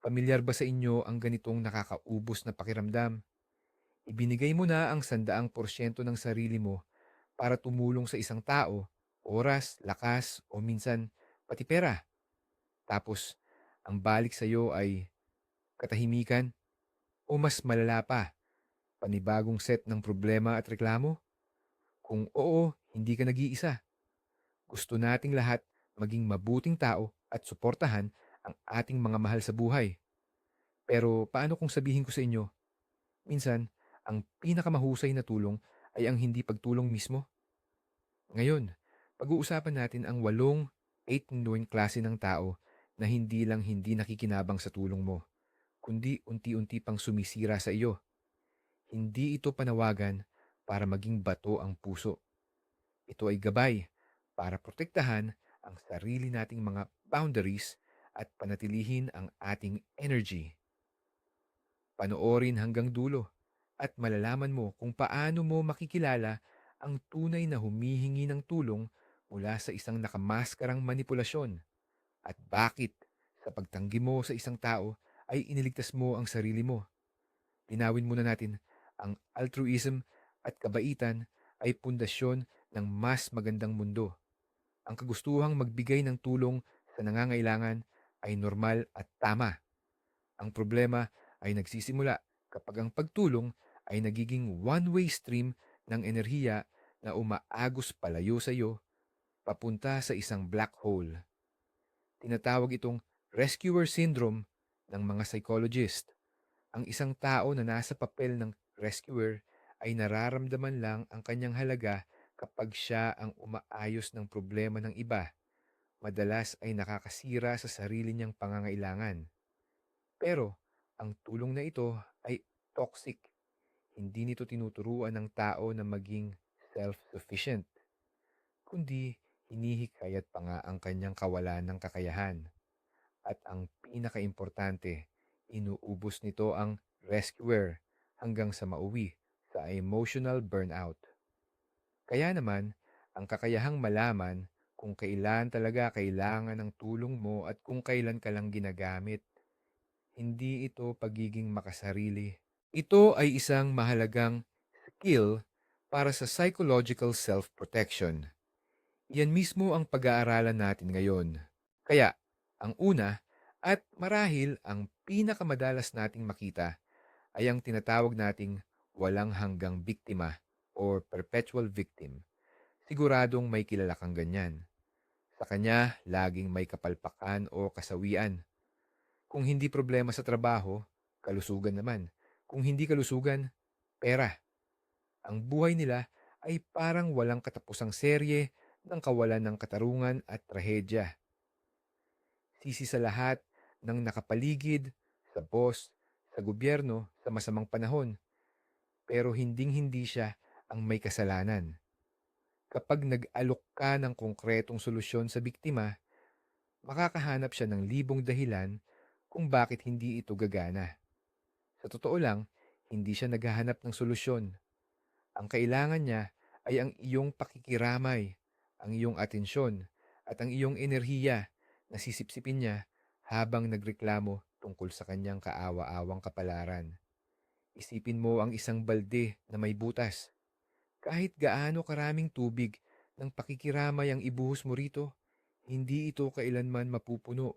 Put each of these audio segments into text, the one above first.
Pamilyar ba sa inyo ang ganitong nakakaubos na pakiramdam? Ibinigay mo na ang sandaang porsyento ng sarili mo para tumulong sa isang tao, oras, lakas, o minsan pati pera. Tapos, ang balik sa iyo ay katahimikan o mas malala pa, panibagong set ng problema at reklamo? Kung oo, hindi ka nag-iisa. Gusto nating lahat maging mabuting tao at suportahan ang ating mga mahal sa buhay. Pero paano kung sabihin ko sa inyo, minsan, ang pinakamahusay na tulong ay ang hindi pagtulong mismo? Ngayon, pag-uusapan natin ang walong 8 klase ng tao na hindi lang hindi nakikinabang sa tulong mo, kundi unti-unti pang sumisira sa iyo. Hindi ito panawagan para maging bato ang puso. Ito ay gabay para protektahan ang sarili nating mga boundaries at panatilihin ang ating energy. Panoorin hanggang dulo at malalaman mo kung paano mo makikilala ang tunay na humihingi ng tulong mula sa isang nakamaskarang manipulasyon at bakit sa pagtanggi mo sa isang tao ay iniligtas mo ang sarili mo. Linawin muna natin ang altruism at kabaitan ay pundasyon ng mas magandang mundo. Ang kagustuhang magbigay ng tulong sa nangangailangan ay normal at tama. Ang problema ay nagsisimula kapag ang pagtulong ay nagiging one-way stream ng enerhiya na umaagos palayo sa iyo papunta sa isang black hole. Tinatawag itong rescuer syndrome ng mga psychologist. Ang isang tao na nasa papel ng rescuer ay nararamdaman lang ang kanyang halaga kapag siya ang umaayos ng problema ng iba. Madalas ay nakakasira sa sarili niyang pangangailangan. Pero ang tulong na ito ay toxic. Hindi nito tinuturuan ng tao na maging self-sufficient, kundi hinihikayat pa nga ang kanyang kawalan ng kakayahan. At ang pinakaimportante, inuubos nito ang rescuer hanggang sa mauwi sa emotional burnout. Kaya naman, ang kakayahang malaman kung kailan talaga kailangan ng tulong mo at kung kailan ka lang ginagamit. Hindi ito pagiging makasarili. Ito ay isang mahalagang skill para sa psychological self-protection. Yan mismo ang pag-aaralan natin ngayon. Kaya, ang una at marahil ang pinakamadalas nating makita ay ang tinatawag nating walang hanggang biktima or perpetual victim. Siguradong may kilala kang ganyan. Sa kanya, laging may kapalpakan o kasawian. Kung hindi problema sa trabaho, kalusugan naman. Kung hindi kalusugan, pera. Ang buhay nila ay parang walang katapusang serye ng kawalan ng katarungan at trahedya. Sisi sa lahat ng nakapaligid, sa boss, sa gobyerno, sa masamang panahon. Pero hinding-hindi siya ang may kasalanan. Kapag nag-alok ka ng konkretong solusyon sa biktima, makakahanap siya ng libong dahilan kung bakit hindi ito gagana. Sa totoo lang, hindi siya naghahanap ng solusyon. Ang kailangan niya ay ang iyong pakikiramay, ang iyong atensyon, at ang iyong enerhiya na sisipsipin niya habang nagreklamo tungkol sa kanyang kaawa-awang kapalaran. Isipin mo ang isang balde na may butas. Kahit gaano karaming tubig ng pakikiramay ang ibuhos mo rito, hindi ito kailanman mapupuno.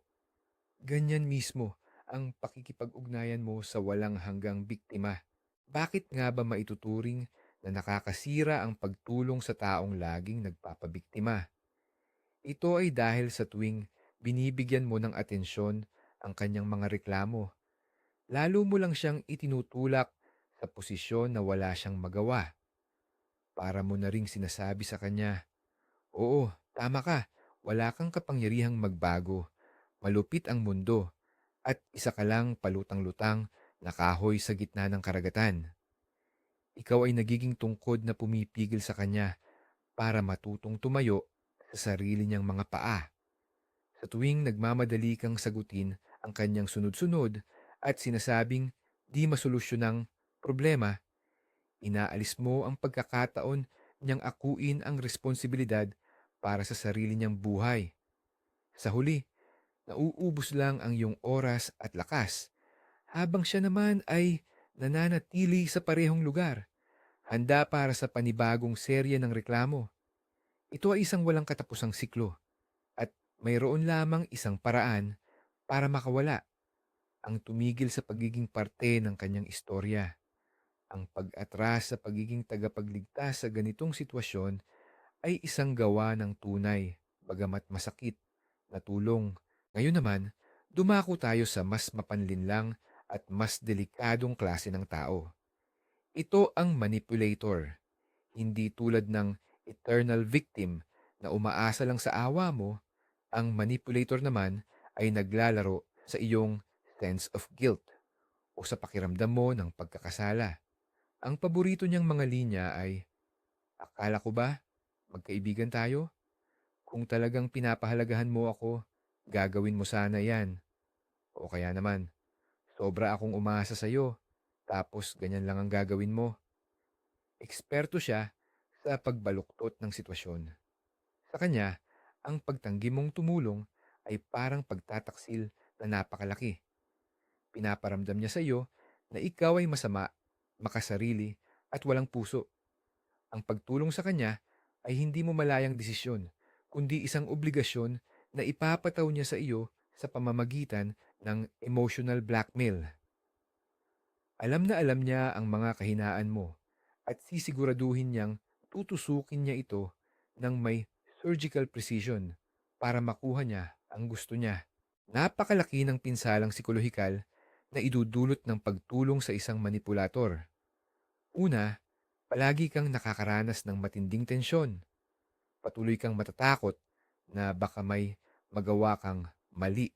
Ganyan mismo ang pakikipag-ugnayan mo sa walang hanggang biktima. Bakit nga ba maituturing na nakakasira ang pagtulong sa taong laging nagpapabiktima? Ito ay dahil sa tuwing binibigyan mo ng atensyon ang kanyang mga reklamo, lalo mo lang siyang itinutulak sa posisyon na wala siyang magawa. Para mo na ring sinasabi sa kanya, Oo, tama ka, wala kang kapangyarihang magbago, malupit ang mundo, at isa ka lang palutang-lutang na kahoy sa gitna ng karagatan. Ikaw ay nagiging tungkod na pumipigil sa kanya para matutong tumayo sa sarili niyang mga paa. Sa tuwing nagmamadali kang sagutin ang kanyang sunod-sunod at sinasabing di masolusyon ng problema, inaalis mo ang pagkakataon niyang akuin ang responsibilidad para sa sarili niyang buhay. Sa huli, nauubos lang ang iyong oras at lakas, habang siya naman ay nananatili sa parehong lugar, handa para sa panibagong serye ng reklamo. Ito ay isang walang katapusang siklo at mayroon lamang isang paraan para makawala ang tumigil sa pagiging parte ng kanyang istorya. Ang pag-atras sa pagiging tagapagligtas sa ganitong sitwasyon ay isang gawa ng tunay, bagamat masakit, na tulong. Ngayon naman, dumako tayo sa mas mapanlinlang at mas delikadong klase ng tao. Ito ang manipulator, hindi tulad ng eternal victim na umaasa lang sa awa mo, ang manipulator naman ay naglalaro sa iyong sense of guilt o sa pakiramdam mo ng pagkakasala. Ang paborito niyang mga linya ay, Akala ko ba, magkaibigan tayo? Kung talagang pinapahalagahan mo ako, gagawin mo sana yan. O kaya naman, sobra akong umasa sa'yo, tapos ganyan lang ang gagawin mo. Eksperto siya sa pagbaluktot ng sitwasyon. Sa kanya, ang pagtanggi mong tumulong ay parang pagtataksil na napakalaki. Pinaparamdam niya sa iyo na ikaw ay masama, makasarili at walang puso. Ang pagtulong sa kanya ay hindi mo malayang desisyon, kundi isang obligasyon na ipapataw niya sa iyo sa pamamagitan ng emotional blackmail. Alam na alam niya ang mga kahinaan mo at sisiguraduhin niyang tutusukin niya ito ng may surgical precision para makuha niya ang gusto niya. Napakalaki ng pinsalang psikolohikal na idudulot ng pagtulong sa isang manipulator. Una, palagi kang nakakaranas ng matinding tensyon. Patuloy kang matatakot na baka may magawa kang mali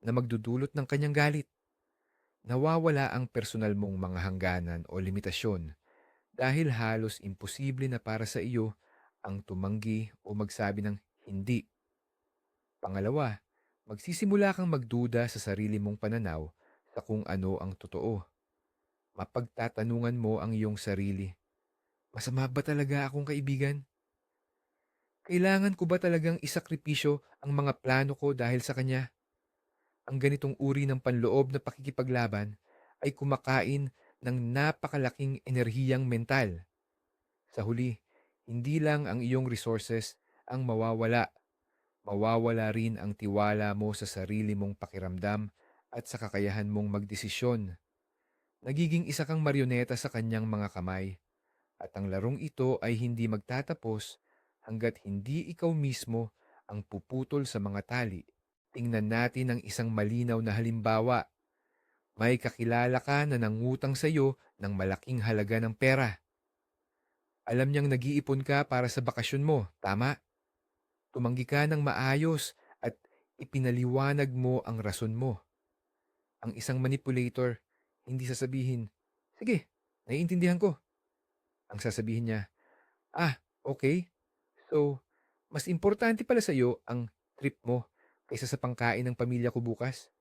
na magdudulot ng kanyang galit. Nawawala ang personal mong mga hangganan o limitasyon dahil halos imposible na para sa iyo ang tumanggi o magsabi ng hindi. Pangalawa, magsisimula kang magduda sa sarili mong pananaw sa kung ano ang totoo. Mapagtatanungan mo ang iyong sarili. Masama ba talaga akong kaibigan? Kailangan ko ba talagang isakripisyo ang mga plano ko dahil sa kanya? Ang ganitong uri ng panloob na pakikipaglaban ay kumakain ng napakalaking enerhiyang mental. Sa huli, hindi lang ang iyong resources ang mawawala. Mawawala rin ang tiwala mo sa sarili mong pakiramdam at sa kakayahan mong magdesisyon. Nagiging isa kang marioneta sa kanyang mga kamay at ang larong ito ay hindi magtatapos hanggat hindi ikaw mismo ang puputol sa mga tali. Tingnan natin ang isang malinaw na halimbawa. May kakilala ka na nangutang sa iyo ng malaking halaga ng pera. Alam niyang nag-iipon ka para sa bakasyon mo, tama? Tumanggi ka ng maayos at ipinaliwanag mo ang rason mo. Ang isang manipulator, hindi sasabihin, Sige, naiintindihan ko. Ang sasabihin niya, Ah, okay. So, mas importante pala sa iyo ang trip mo kaysa sa pangkain ng pamilya ko bukas.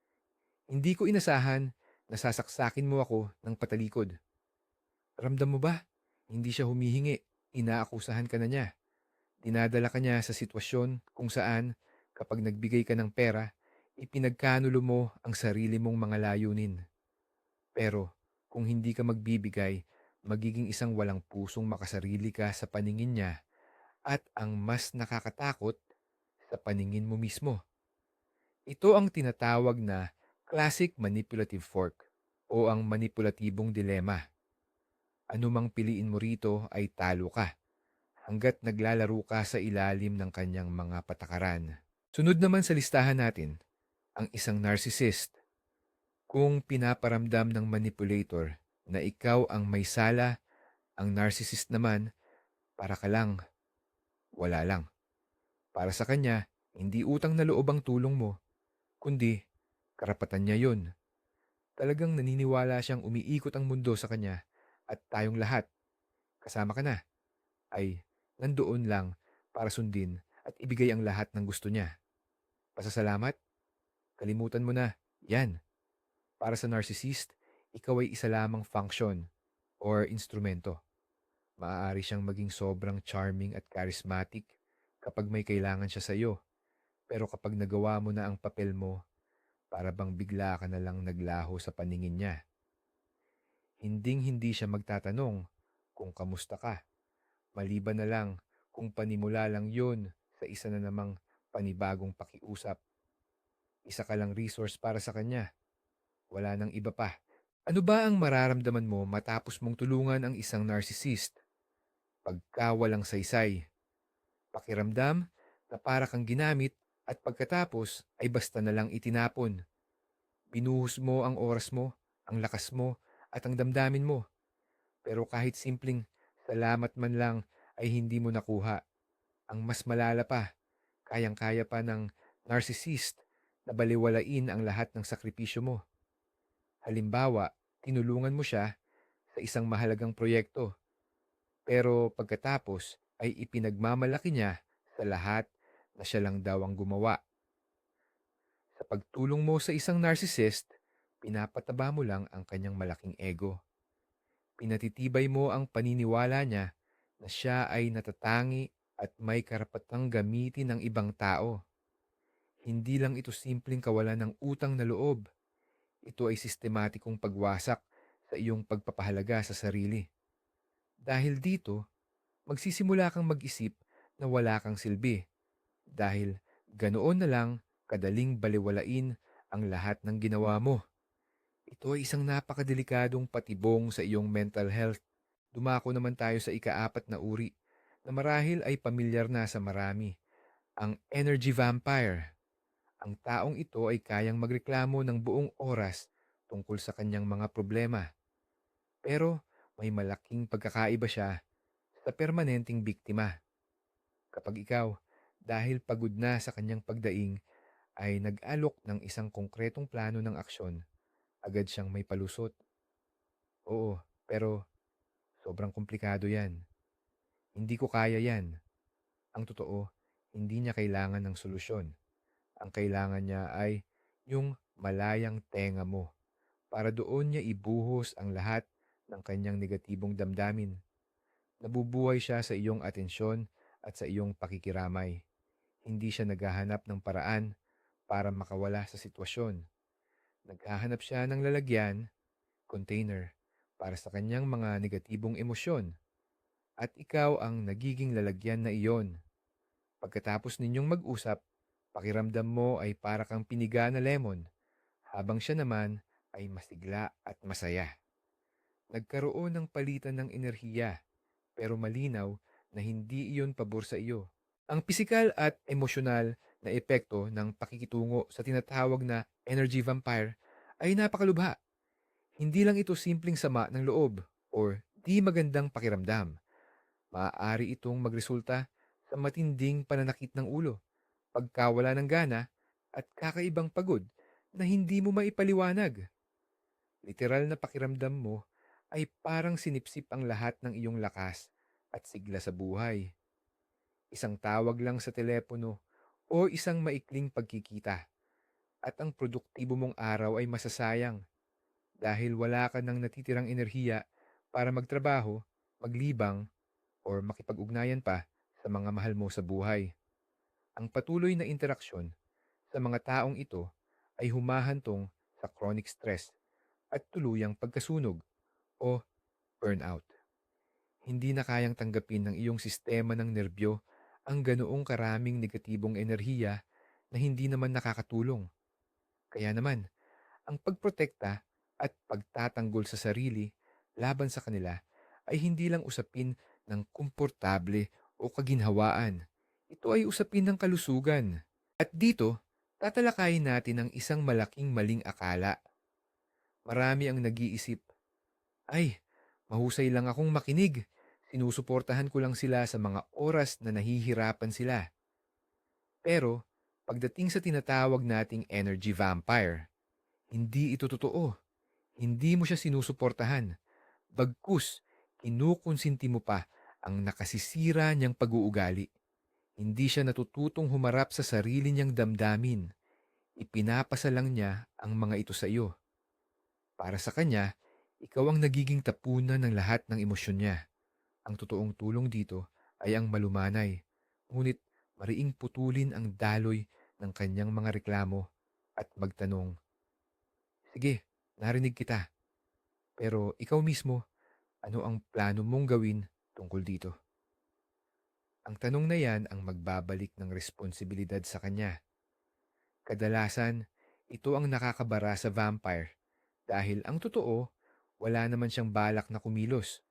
Hindi ko inasahan na sasaksakin mo ako ng patalikod. Ramdam mo ba? Hindi siya humihingi, inaakusahan ka na niya. Dinadala ka niya sa sitwasyon kung saan, kapag nagbigay ka ng pera, ipinagkanulo mo ang sarili mong mga layunin. Pero, kung hindi ka magbibigay, magiging isang walang pusong makasarili ka sa paningin niya at ang mas nakakatakot sa paningin mo mismo. Ito ang tinatawag na classic manipulative fork o ang manipulatibong dilema. Anumang piliin mo rito ay talo ka hanggat naglalaro ka sa ilalim ng kanyang mga patakaran. Sunod naman sa listahan natin, ang isang narcissist. Kung pinaparamdam ng manipulator na ikaw ang may sala, ang narcissist naman, para ka lang wala lang. Para sa kanya, hindi utang na loob ang tulong mo, kundi karapatan niya yon. Talagang naniniwala siyang umiikot ang mundo sa kanya at tayong lahat, kasama ka na, ay nandoon lang para sundin at ibigay ang lahat ng gusto niya. Pasasalamat? Kalimutan mo na, yan. Para sa narcissist, ikaw ay isa lamang function or instrumento. Maaari siyang maging sobrang charming at charismatic kapag may kailangan siya sa iyo. Pero kapag nagawa mo na ang papel mo, para bang bigla ka na lang naglaho sa paningin niya. Hinding-hindi siya magtatanong kung kamusta ka. Maliban na lang kung panimula lang yun sa isa na namang panibagong pakiusap. Isa ka lang resource para sa kanya. Wala nang iba pa. Ano ba ang mararamdaman mo matapos mong tulungan ang isang narcissist? Pagka walang saysay. Pakiramdam na para kang ginamit at pagkatapos ay basta na lang itinapon. Binuhos mo ang oras mo, ang lakas mo, at ang damdamin mo. Pero kahit simpleng salamat man lang ay hindi mo nakuha. Ang mas malala pa, kayang-kaya pa ng narcissist na baliwalain ang lahat ng sakripisyo mo. Halimbawa, tinulungan mo siya sa isang mahalagang proyekto. Pero pagkatapos ay ipinagmamalaki niya sa lahat na siya lang daw ang gumawa. Sa pagtulong mo sa isang narcissist, pinapataba mo lang ang kanyang malaking ego. Pinatitibay mo ang paniniwala niya na siya ay natatangi at may karapatang gamitin ng ibang tao. Hindi lang ito simpleng kawalan ng utang na loob. Ito ay sistematikong pagwasak sa iyong pagpapahalaga sa sarili. Dahil dito, magsisimula kang mag-isip na wala kang silbi. Dahil ganoon na lang kadaling baliwalain ang lahat ng ginawa mo. Ito ay isang napakadelikadong patibong sa iyong mental health. Dumako naman tayo sa ikaapat na uri na marahil ay pamilyar na sa marami. Ang energy vampire. Ang taong ito ay kayang magreklamo ng buong oras tungkol sa kanyang mga problema. Pero may malaking pagkakaiba siya sa permanenteng biktima. Kapag ikaw, dahil pagod na sa kanyang pagdaing, ay nag-alok ng isang konkretong plano ng aksyon, agad siyang may palusot. Oo, pero sobrang komplikado yan. Hindi ko kaya yan. Ang totoo, hindi niya kailangan ng solusyon. Ang kailangan niya ay yung malayang tenga mo para doon niya ibuhos ang lahat ng kanyang negatibong damdamin. Nabubuhay siya sa iyong atensyon at sa iyong pakikiramay. Hindi siya naghahanap ng paraan para makawala sa sitwasyon. Naghahanap siya ng lalagyan, container, para sa kanyang mga negatibong emosyon. At ikaw ang nagiging lalagyan na iyon. Pagkatapos ninyong mag-usap, pakiramdam mo ay para kang piniga na lemon, habang siya naman ay masigla at masaya. Nagkaroon ng palitan ng enerhiya, pero malinaw na hindi iyon pabor sa iyo. Ang pisikal at emosyonal na epekto ng pakikitungo sa tinatawag na energy vampire ay napakalubha. Hindi lang ito simpleng sama ng loob or di magandang pakiramdam. Maaari itong magresulta sa matinding pananakit ng ulo, pagkawala ng gana, at kakaibang pagod na hindi mo maipaliwanag. Literal na pakiramdam mo ay parang sinipsip ang lahat ng iyong lakas at sigla sa buhay. Isang tawag lang sa telepono o isang maikling pagkikita at ang produktibo mong araw ay masasayang dahil wala ka ng natitirang enerhiya para magtrabaho, maglibang, or makipag-ugnayan pa sa mga mahal mo sa buhay. Ang patuloy na interaksyon sa mga taong ito ay humahantong sa chronic stress at tuluyang pagkasunog o burnout. Hindi na kayang tanggapin ng iyong sistema ng nerbyo ang ganoong karaming negatibong enerhiya na hindi naman nakakatulong. Kaya naman, ang pagprotekta at pagtatanggol sa sarili laban sa kanila ay hindi lang usapin ng komportable o kaginhawaan. Ito ay usapin ng kalusugan. At dito, tatalakayin natin ang isang malaking maling akala. Marami ang nag-iisip, ay, mahusay lang akong makinig. Sinusuportahan ko lang sila sa mga oras na nahihirapan sila. Pero, pagdating sa tinatawag nating energy vampire, hindi ito totoo. Hindi mo siya sinusuportahan. Bagkus, kinukonsinti mo pa ang nakasisira niyang pag-uugali. Hindi siya natututong humarap sa sarili niyang damdamin. Ipinapasa lang niya ang mga ito sa iyo. Para sa kanya, ikaw ang nagiging tapunan ng lahat ng emosyon niya. Ang totoong tulong dito ay ang malumanay, ngunit mariing putulin ang daloy ng kanyang mga reklamo at magtanong, Sige, narinig kita. Pero ikaw mismo, ano ang plano mong gawin tungkol dito? Ang tanong na yan ang magbabalik ng responsibilidad sa kanya. Kadalasan, ito ang nakakabara sa vampire dahil ang totoo, wala naman siyang balak na kumilos.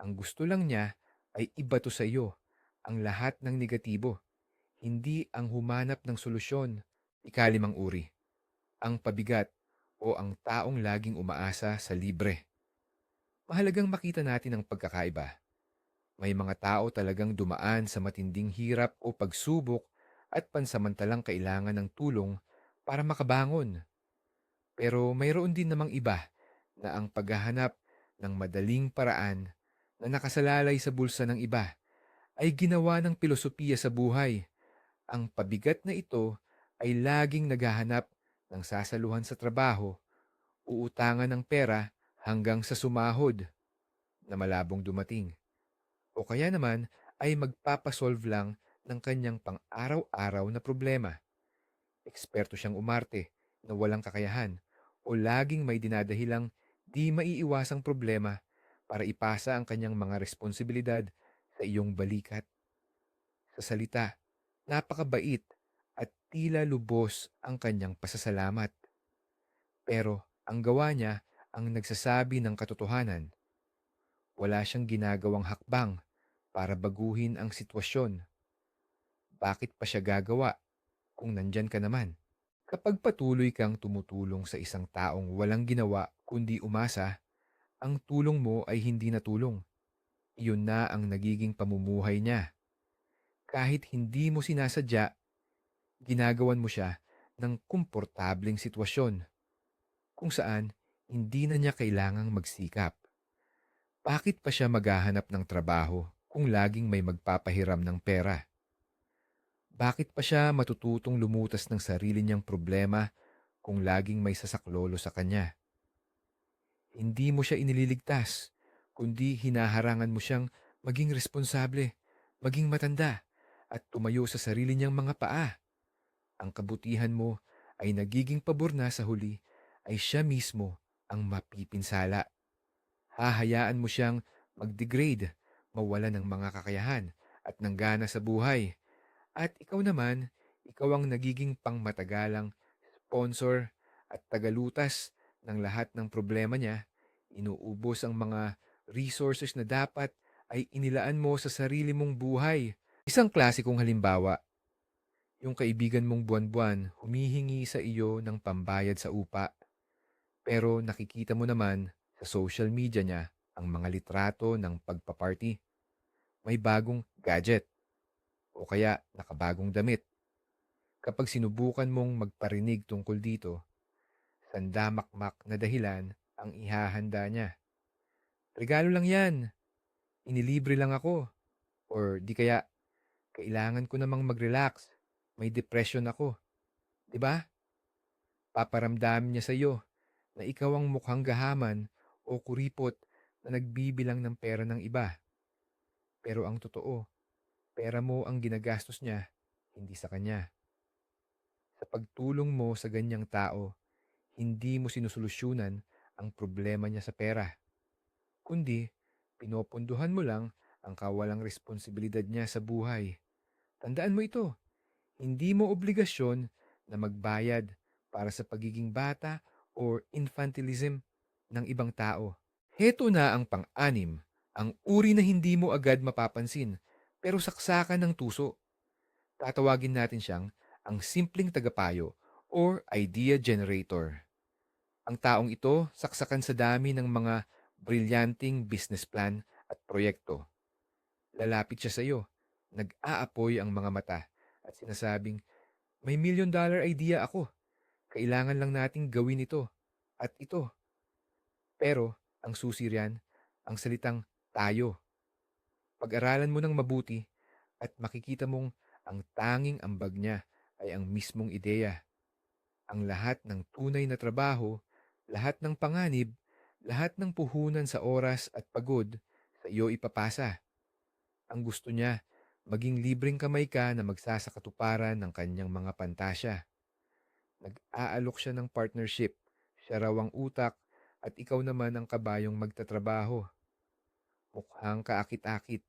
Ang gusto lang niya ay ibato sa iyo ang lahat ng negatibo, hindi ang humanap ng solusyon. Ikalimang uri, ang pabigat o ang taong laging umaasa sa libre. Mahalagang makita natin ang pagkakaiba. May mga tao talagang dumaan sa matinding hirap o pagsubok at pansamantalang kailangan ng tulong para makabangon. Pero mayroon din namang iba na ang paghahanap ng madaling paraan na nakasalalay sa bulsa ng iba ay ginawa ng pilosopiya sa buhay. Ang pabigat na ito ay laging naghahanap ng sasaluhan sa trabaho, uutangan ng pera hanggang sa sumahod na malabong dumating. O kaya naman ay magpapasolve lang ng kanyang pang-araw-araw na problema. Eksperto siyang umarte na walang kakayahan o laging may dinadahilang di maiiwasang problema para ipasa ang kanyang mga responsibilidad sa iyong balikat. Sa salita, napakabait at tila lubos ang kanyang pasasalamat. Pero ang gawa niya ang nagsasabi ng katotohanan. Wala siyang ginagawang hakbang para baguhin ang sitwasyon. Bakit pa siya gagawa kung nandyan ka naman? Kapag patuloy kang tumutulong sa isang taong walang ginawa kundi umasa, ang tulong mo ay hindi na tulong iyon na ang nagiging pamumuhay niya. Kahit hindi mo sinasadya, ginagawan mo siya ng komportableng sitwasyon kung saan hindi na niya kailangang magsikap. Bakit pa siya maghahanap ng trabaho kung laging may magpapahiram ng pera? Bakit pa siya matututong lumutas ng sarili niyang problema kung laging may sasaklolo sa kanya? Hindi mo siya inililigtas kundi hinaharangan mo siyang maging responsable, maging matanda, at tumayo sa sarili niyang mga paa. Ang kabutihan mo ay nagiging pabor na sa huli ay siya mismo ang mapipinsala. Hahayaan mo siyang mag-degrade, mawala ng mga kakayahan at ng gana sa buhay. At ikaw naman, ikaw ang nagiging pangmatagalang sponsor at tagalutas ng lahat ng problema niya. Inuubos ang mga resources na dapat ay inilaan mo sa sarili mong buhay. Isang klasikong halimbawa, yung kaibigan mong buwan-buwan humihingi sa iyo ng pambayad sa upa. Pero nakikita mo naman sa social media niya ang mga litrato ng pagpaparty. May bagong gadget o kaya nakabagong damit. Kapag sinubukan mong magparinig tungkol dito, sandamakmak na dahilan ang ihahanda niya. Regalo lang yan. Inilibre lang ako. Or di kaya, kailangan ko namang mag-relax. May depression ako. ba? Diba? Paparamdamin niya sa iyo na ikaw ang mukhang gahaman o kuripot na nagbibilang ng pera ng iba. Pero ang totoo, pera mo ang ginagastos niya, hindi sa kanya. Sa pagtulong mo sa ganyang tao, hindi mo sinusolusyonan ang problema niya sa pera kundi pinopondohan mo lang ang kawalang responsibilidad niya sa buhay. Tandaan mo ito, hindi mo obligasyon na magbayad para sa pagiging bata or infantilism ng ibang tao. Heto na ang pang-anim, ang uri na hindi mo agad mapapansin pero saksakan ng tuso. Tatawagin natin siyang ang simpleng tagapayo or idea generator. Ang taong ito saksakan sa dami ng mga brilyanting business plan at proyekto. Lalapit siya sa iyo, nag-aapoy ang mga mata at sinasabing, may million dollar idea ako. Kailangan lang nating gawin ito at ito. Pero ang susi riyan, ang salitang tayo. Pag-aralan mo ng mabuti at makikita mong ang tanging ambag niya ay ang mismong ideya. Ang lahat ng tunay na trabaho, lahat ng panganib lahat ng puhunan sa oras at pagod sa iyo ipapasa. Ang gusto niya, Maging libreng kamay ka na magsasakatuparan ng kanyang mga pantasya. Nag-aalok siya ng partnership. Siya raw ang utak at ikaw naman ang kabayong magtatrabaho. Mukhang kaakit-akit,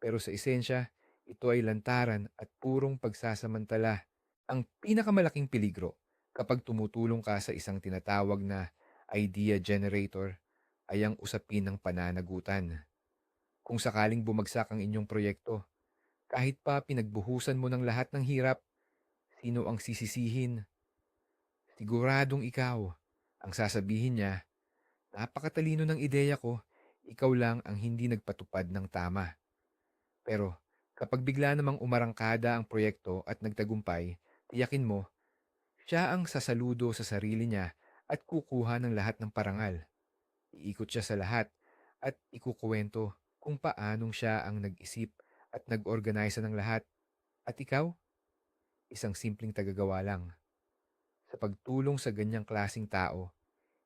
pero sa esensya, ito ay lantaran at purong pagsasamantala. Ang pinakamalaking peligro kapag tumutulong ka sa isang tinatawag na idea generator ay ang usapin ng pananagutan. Kung sakaling bumagsak ang inyong proyekto, kahit pa pinagbuhusan mo ng lahat ng hirap, sino ang sisisihin? Siguradong ikaw. Ang sasabihin niya, napakatalino ng ideya ko, ikaw lang ang hindi nagpatupad ng tama. Pero kapag bigla namang umarangkada ang proyekto at nagtagumpay, tiyakin mo, siya ang sasaludo sa sarili niya at kukuha ng lahat ng parangal. Iikot siya sa lahat at ikukuwento kung paanong siya ang nag-isip at nag-organize ng lahat. At ikaw, isang simpleng tagagawa lang. Sa pagtulong sa ganyang klasing tao,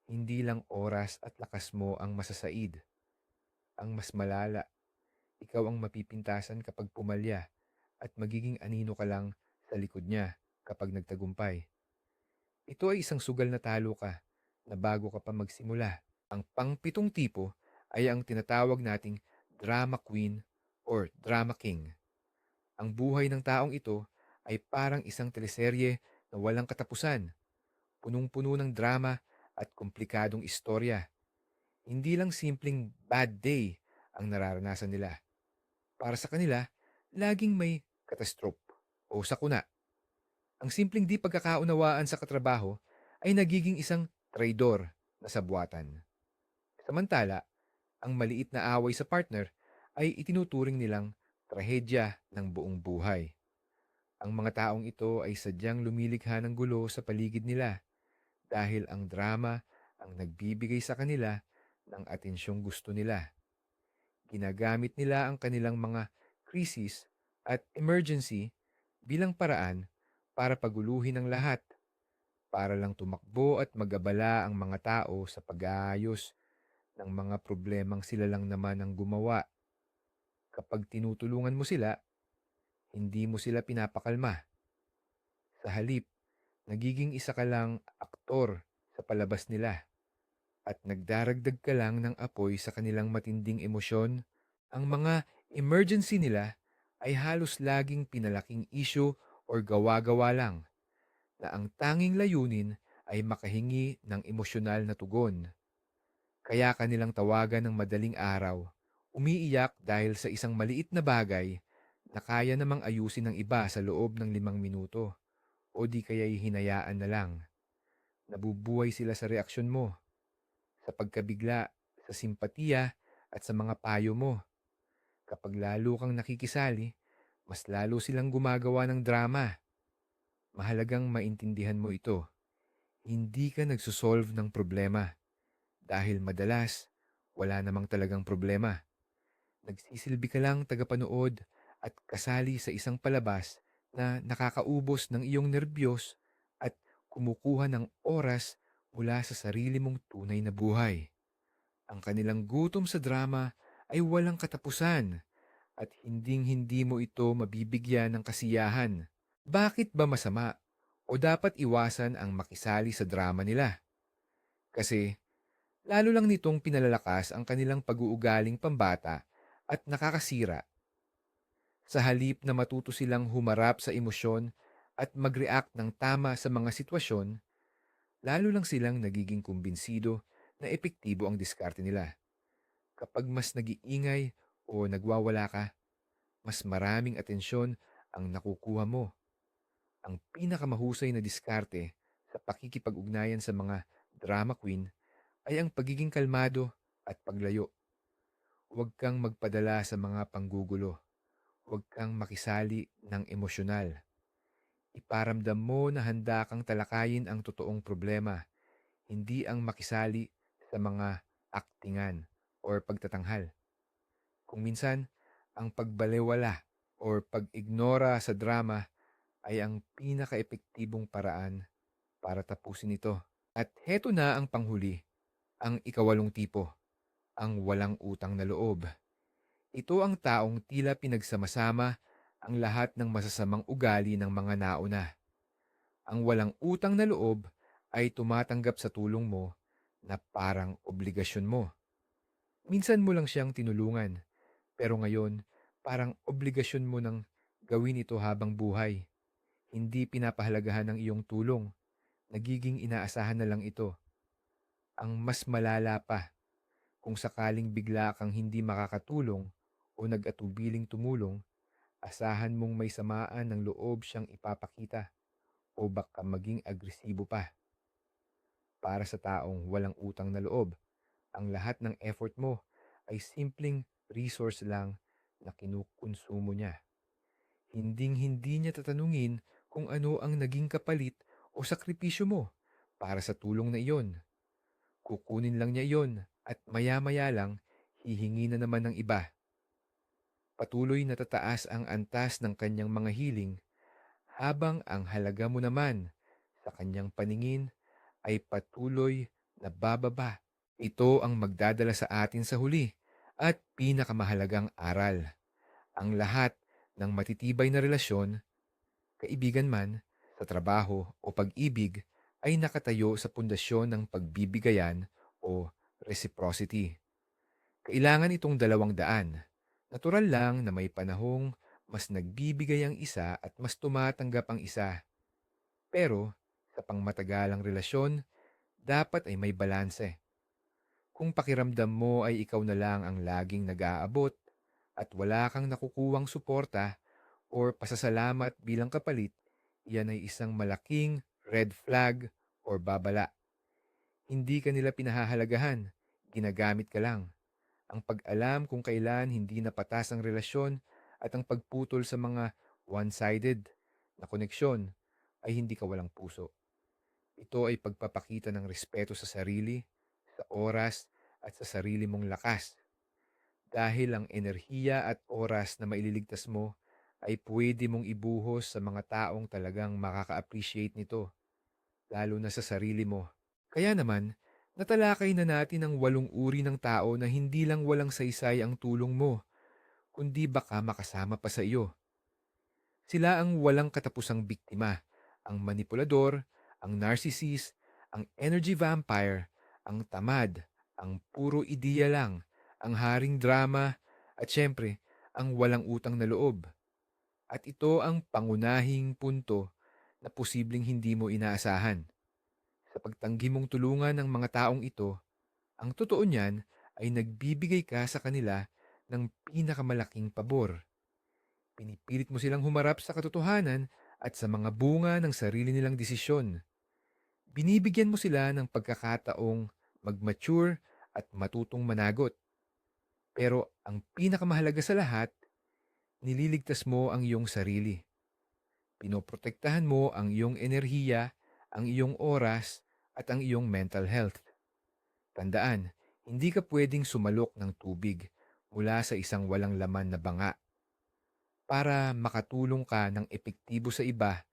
hindi lang oras at lakas mo ang masasaid. Ang mas malala, ikaw ang mapipintasan kapag pumalya at magiging anino ka lang sa likod niya kapag nagtagumpay. Ito ay isang sugal na talo ka na bago ka pa magsimula. Ang pangpitong tipo ay ang tinatawag nating drama queen or drama king. Ang buhay ng taong ito ay parang isang teleserye na walang katapusan, punong-puno ng drama at komplikadong istorya. Hindi lang simpleng bad day ang nararanasan nila. Para sa kanila, laging may katastrope o sakuna. Ang simpleng di pagkakaunawaan sa katrabaho ay nagiging isang traidor na sabwatan. Samantala, ang maliit na away sa partner ay itinuturing nilang trahedya ng buong buhay. Ang mga taong ito ay sadyang lumilikha ng gulo sa paligid nila dahil ang drama ang nagbibigay sa kanila ng atensyong gusto nila. Ginagamit nila ang kanilang mga krisis at emergency bilang paraan para paguluhin ang lahat, para lang tumakbo at magabala ang mga tao sa pag-aayos ng mga problemang sila lang naman ang gumawa. Kapag tinutulungan mo sila, hindi mo sila pinapakalma. Sa halip, nagiging isa ka lang aktor sa palabas nila at nagdaragdag ka lang ng apoy sa kanilang matinding emosyon, ang mga emergency nila ay halos laging pinalaking issue or gawa-gawa lang na ang tanging layunin ay makahingi ng emosyonal na tugon. Kaya kanilang tawagan ng madaling araw, umiiyak dahil sa isang maliit na bagay na kaya namang ayusin ng iba sa loob ng limang minuto o di kaya'y hinayaan na lang. Nabubuhay sila sa reaksyon mo, sa pagkabigla, sa simpatiya at sa mga payo mo. Kapag lalo kang nakikisali, mas lalo silang gumagawa ng drama. Mahalagang maintindihan mo ito. Hindi ka nagsosolve ng problema dahil madalas wala namang talagang problema. Nagsisilbi ka lang tagapanood at kasali sa isang palabas na nakakaubos ng iyong nerbiyos kumukuha ng oras mula sa sarili mong tunay na buhay. Ang kanilang gutom sa drama ay walang katapusan at hinding-hindi mo ito mabibigyan ng kasiyahan. Bakit ba masama o dapat iwasan ang makisali sa drama nila? Kasi lalo lang nitong pinalalakas ang kanilang pag-uugaling pambata at nakakasira. Sa halip na matuto silang humarap sa emosyon at mag-react ng tama sa mga sitwasyon, lalo lang silang nagiging kumbinsido na epektibo ang diskarte nila. Kapag mas nag-iingay o nagwawala ka, mas maraming atensyon ang nakukuha mo. Ang pinakamahusay na diskarte sa pakikipag-ugnayan sa mga drama queen ay ang pagiging kalmado at paglayo. Huwag kang magpadala sa mga panggugulo. Huwag kang makisali ng emosyonal. Iparamdam mo na handa kang talakayin ang totoong problema, hindi ang makisali sa mga aktingan or pagtatanghal. Kung minsan, ang pagbalewala or pag-ignora sa drama ay ang pinaka-epektibong paraan para tapusin ito. At heto na ang panghuli, ang ikawalong tipo, ang walang utang na loob. Ito ang taong tila pinagsama-sama ang lahat ng masasamang ugali ng mga nauna. Ang walang utang na loob ay tumatanggap sa tulong mo na parang obligasyon mo. Minsan mo lang siyang tinulungan, pero ngayon parang obligasyon mo nang gawin ito habang buhay. Hindi pinapahalagahan ng iyong tulong. Nagiging inaasahan na lang ito. Ang mas malala pa, kung sakaling bigla kang hindi makakatulong o nag-atubiling tumulong, asahan mong may samaan ng loob siyang ipapakita o baka maging agresibo pa. Para sa taong walang utang na loob, ang lahat ng effort mo ay simpleng resource lang na kinukonsumo niya. Hinding-hindi niya tatanungin kung ano ang naging kapalit o sakripisyo mo para sa tulong na iyon. Kukunin lang niya iyon at maya-maya lang hihingi na naman ng iba. Patuloy na tataas ang antas ng kanyang mga hiling habang ang halaga mo naman sa kanyang paningin ay patuloy na bababa. Ito ang magdadala sa atin sa huli at pinakamahalagang aral. Ang lahat ng matitibay na relasyon, kaibigan man, sa trabaho o pag-ibig, ay nakatayo sa pundasyon ng pagbibigayan o reciprocity. Kailangan itong dalawang daan. Natural lang na may panahong mas nagbibigay ang isa at mas tumatanggap ang isa. Pero sa pangmatagalang relasyon, dapat ay may balanse. Kung pakiramdam mo ay ikaw na lang ang laging nag-aabot at wala kang nakukuwang suporta or pasasalamat bilang kapalit, yan ay isang malaking red flag or babala. Hindi ka nila pinahahalagahan, ginagamit ka lang. Ang pag-alam kung kailan hindi napatas ang relasyon at ang pagputol sa mga one-sided na koneksyon ay hindi ka walang puso. Ito ay pagpapakita ng respeto sa sarili, sa oras, at sa sarili mong lakas. Dahil ang enerhiya at oras na maililigtas mo ay pwede mong ibuhos sa mga taong talagang makaka-appreciate nito, lalo na sa sarili mo. Kaya naman, natalakay na natin ang walong uri ng tao na hindi lang walang saysay ang tulong mo, kundi baka makasama pa sa iyo. Sila ang walang katapusang biktima, ang manipulador, ang narcissist, ang energy vampire, ang tamad, ang puro ideya lang, ang haring drama, at syempre, ang walang utang na loob. At ito ang pangunahing punto na posibleng hindi mo inaasahan. Sa pagtanggi mong tulungan ng mga taong ito, ang totoo niyan ay nagbibigay ka sa kanila ng pinakamalaking pabor. Pinipilit mo silang humarap sa katotohanan at sa mga bunga ng sarili nilang desisyon. Binibigyan mo sila ng pagkakataong mag-mature at matutong managot. Pero ang pinakamahalaga sa lahat, nililigtas mo ang iyong sarili. Pinoprotektahan mo ang iyong enerhiya, ang iyong oras, at ang iyong mental health. Tandaan, hindi ka pwedeng sumalok ng tubig mula sa isang walang laman na banga. Para makatulong ka ng epektibo sa iba,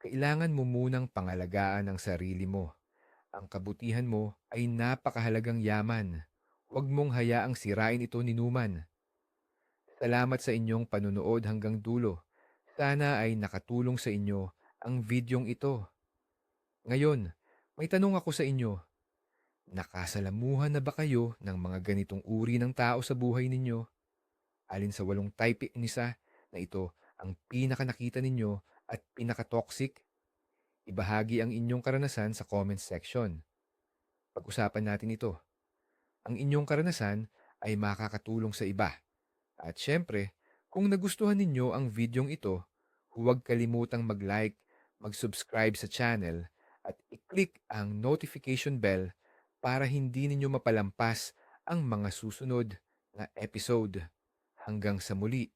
kailangan mo munang pangalagaan ang sarili mo. Ang kabutihan mo ay napakahalagang yaman. Huwag mong hayaang sirain ito ni Numan. Salamat sa inyong panunood hanggang dulo. Sana ay nakatulong sa inyo ang videong ito. Ngayon, may tanong ako sa inyo. Nakasalamuhan na ba kayo ng mga ganitong uri ng tao sa buhay ninyo? Alin sa walong type ni isa na ito ang pinaka nakita ninyo at pinaka-toxic? Ibahagi ang inyong karanasan sa comment section. Pag-usapan natin ito. Ang inyong karanasan ay makakatulong sa iba. At syempre, kung nagustuhan ninyo ang videong ito, huwag kalimutang mag-like, mag-subscribe sa channel i-click ang notification bell para hindi ninyo mapalampas ang mga susunod na episode. Hanggang sa muli.